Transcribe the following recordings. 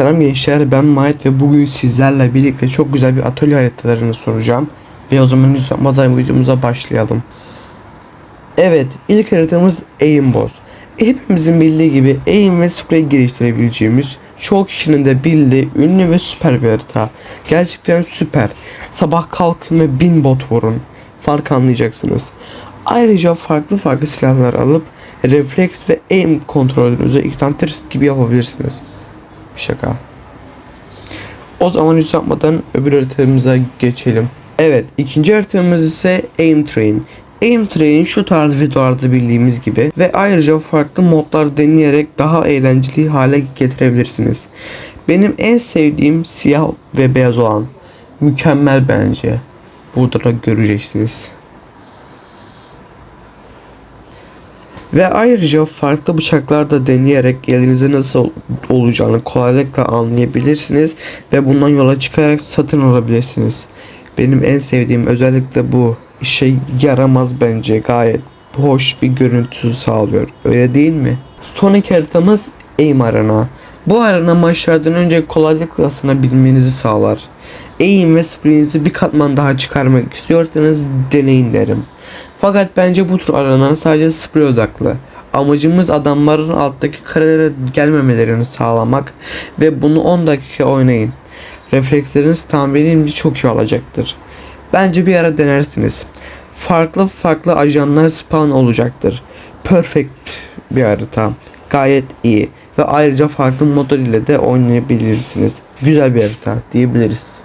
Selam gençler ben Mahit ve bugün sizlerle birlikte çok güzel bir atölye haritalarını soracağım. Ve o zaman uzatmadan videomuza başlayalım. Evet ilk haritamız Aimbot. Hepimizin bildiği gibi aim ve spray geliştirebileceğimiz çoğu kişinin de bildiği ünlü ve süper bir harita. Gerçekten süper. Sabah kalkın ve bin bot vurun. Fark anlayacaksınız. Ayrıca farklı farklı silahlar alıp refleks ve aim kontrolünüzü eksantrist gibi yapabilirsiniz. Şaka. O zaman hiç yapmadan öbür haritamıza geçelim. Evet ikinci haritamız ise Aim Train. Aim Train şu tarz videolarda bildiğimiz gibi ve ayrıca farklı modlar deneyerek daha eğlenceli hale getirebilirsiniz. Benim en sevdiğim siyah ve beyaz olan. Mükemmel bence. Burada da göreceksiniz. Ve ayrıca farklı bıçaklar da deneyerek elinizde nasıl olacağını kolaylıkla anlayabilirsiniz ve bundan yola çıkarak satın alabilirsiniz. Benim en sevdiğim özellik de bu. İşe yaramaz bence gayet hoş bir görüntü sağlıyor. Öyle değil mi? Son iki haritamız Aim Arena. Bu arena maçlardan önce kolaylıkla ısınabilmenizi sağlar. Aim ve spreyinizi bir katman daha çıkarmak istiyorsanız deneyin derim. Fakat bence bu tür arenalar sadece sprey odaklı. Amacımız adamların alttaki karelere gelmemelerini sağlamak ve bunu 10 dakika oynayın. Refleksleriniz tahminimce çok iyi olacaktır. Bence bir ara denersiniz. Farklı farklı ajanlar spawn olacaktır. Perfect bir harita. Gayet iyi. Ve ayrıca farklı modlar ile de oynayabilirsiniz. Güzel bir harita diyebiliriz.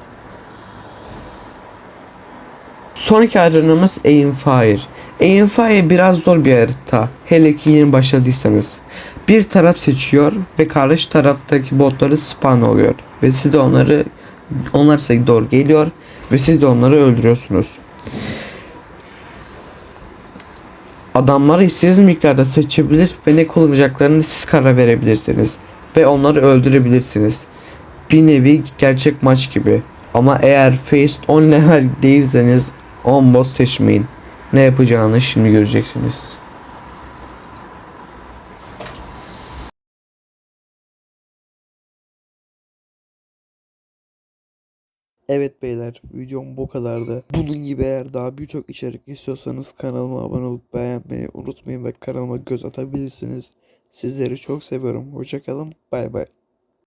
Sonraki arenamız Aimfire. Aimfire biraz zor bir harita. Hele ki yeni başladıysanız. Bir taraf seçiyor ve karşı taraftaki botları spawn oluyor. Ve siz de onları onlar size doğru geliyor ve siz de onları öldürüyorsunuz. Adamları istediğiniz miktarda seçebilir ve ne kullanacaklarını siz karar verebilirsiniz. Ve onları öldürebilirsiniz. Bir nevi gerçek maç gibi. Ama eğer Faced 10 level değilseniz 10 boss seçmeyin. Ne yapacağını şimdi göreceksiniz. Evet beyler videom bu kadardı. Bunun gibi eğer daha birçok içerik istiyorsanız kanalıma abone olup beğenmeyi unutmayın ve kanalıma göz atabilirsiniz. Sizleri çok seviyorum. Hoşçakalın. Bay bay.